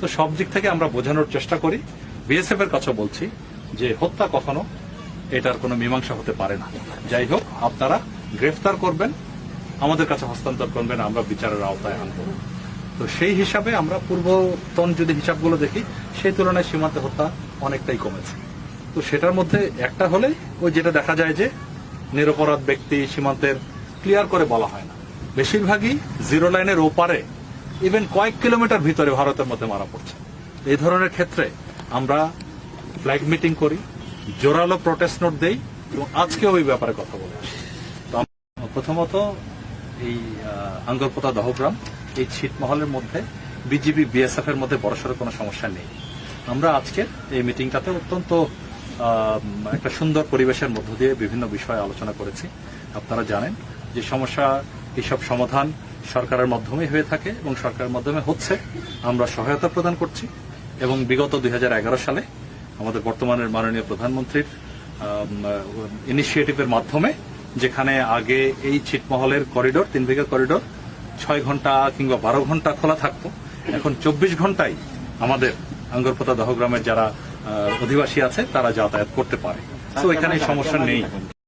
তো সব দিক থেকে আমরা বোঝানোর চেষ্টা করি। বিএসএফ এর কথা বলছি যে হত্যা কখনো এটার কোনো মীমাংসা হতে পারে না। যাই হোক, আপনারা গ্রেফতার করবেন, আমাদের কাছে হস্তান্তর করবেন, আমরা বিচারের আওতায় আনব। তো সেই হিসাবে আমরা পূর্বতন যদি হিসাবগুলো দেখি, সেই তুলনায় সীমান্তে হত্যা অনেকটাই কমেছে। তো সেটার মধ্যে একটা হলে ওই যেটা দেখা যায় যে নিরপরাধ ব্যক্তি সীমান্তের ক্লিয়ার করে বলা হয় না। বেশিরভাগই জিরো লাইনের ওপারে ইভেন কয়েক কিলোমিটার ভিতরে ভারতের মধ্যে মারা পড়ছে। এই ধরনের ক্ষেত্রে আমরা ফ্ল্যাগ মিটিং করি জোরালো প্রোটেস্ট নোট দেই এবং আজকেও ওই ব্যাপারে কথা বলে তো প্রথমত এই আহ, আঙ্গরপোতা দহগ্রাম এই ছিটমহলের মধ্যে বিজিবি বিএসএফ এর মধ্যে বড়সড় কোনো সমস্যা নেই। আমরা আজকে এই মিটিংটাতে অত্যন্ত একটা সুন্দর পরিবেশের মধ্য দিয়ে বিভিন্ন বিষয়ে আলোচনা করেছি। আপনারা জানেন যে সমস্যা এসব সমাধান সরকারের মাধ্যমেই হয়ে থাকে এবং সরকারের মাধ্যমে হচ্ছে। আমরা সহায়তা প্রদান করছি এবং বিগত দুই হাজার এগারো সালে আমাদের বর্তমানের মাননীয় প্রধানমন্ত্রীর ইনিশিয়েটিভের মাধ্যমে যেখানে আগে এই ছিটমহলের করিডোর তিন বিঘা করিডোর ছয় ঘণ্টা কিংবা বারো ঘণ্টা খোলা থাকতো। এখন চব্বিশ ঘন্টায় আমাদের আঙ্গরপোতা দহগ্রামের যারা অধিবাসী আছে তারা যাতায়াত করতে পারে। তো এখানে সমস্যা নেই।